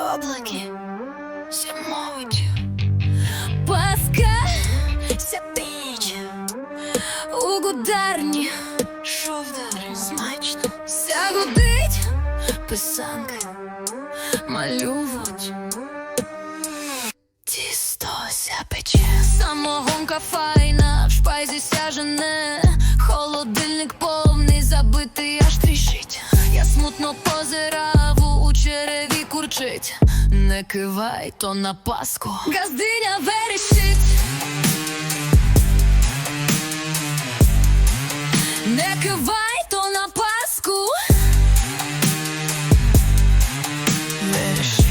облаки. Зимовуть. Паска, вся піч у гударні. Що вдари смачно, вся гудить, писанки малювать. Тісто ся пече, самогонка файна, в шпайзі сяжене, холодильник Не кивай, то на паску. Газдиня верещить. Не кивай, то на паску. Верещить.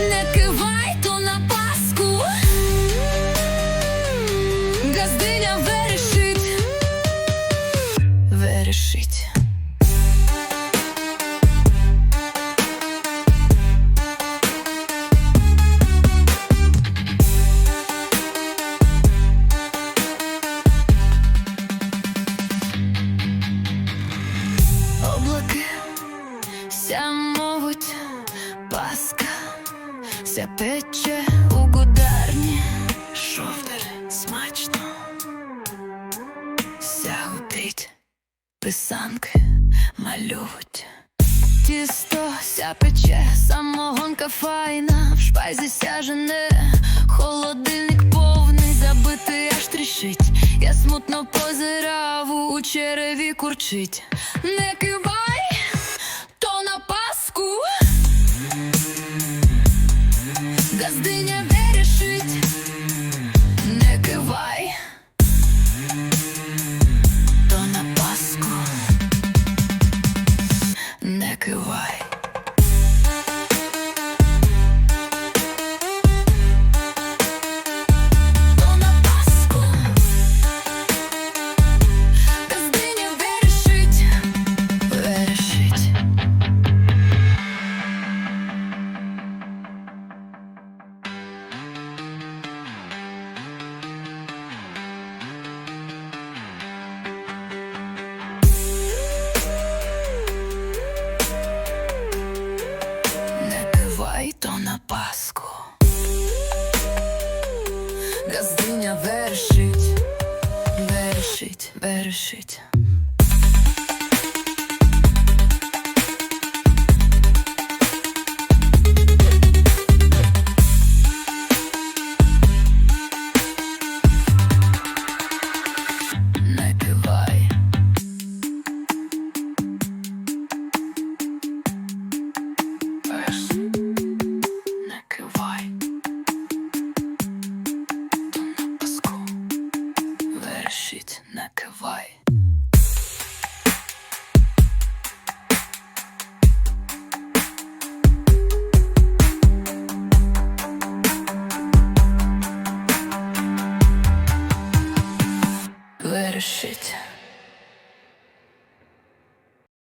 Не кивай, то на паску. Газдиня верещить. Верещить. Облаки ся паска, ся пече писанки малюють. Тісто ся пече, самогонка файна, в шпайзі сяжене, холодильник повний, забитий аж тріщить. Я смутно позирав, у череві курчить. Не кивай, паску. Газдиня вершить, вершить, вершить. Вершить, не кивай. Вершить.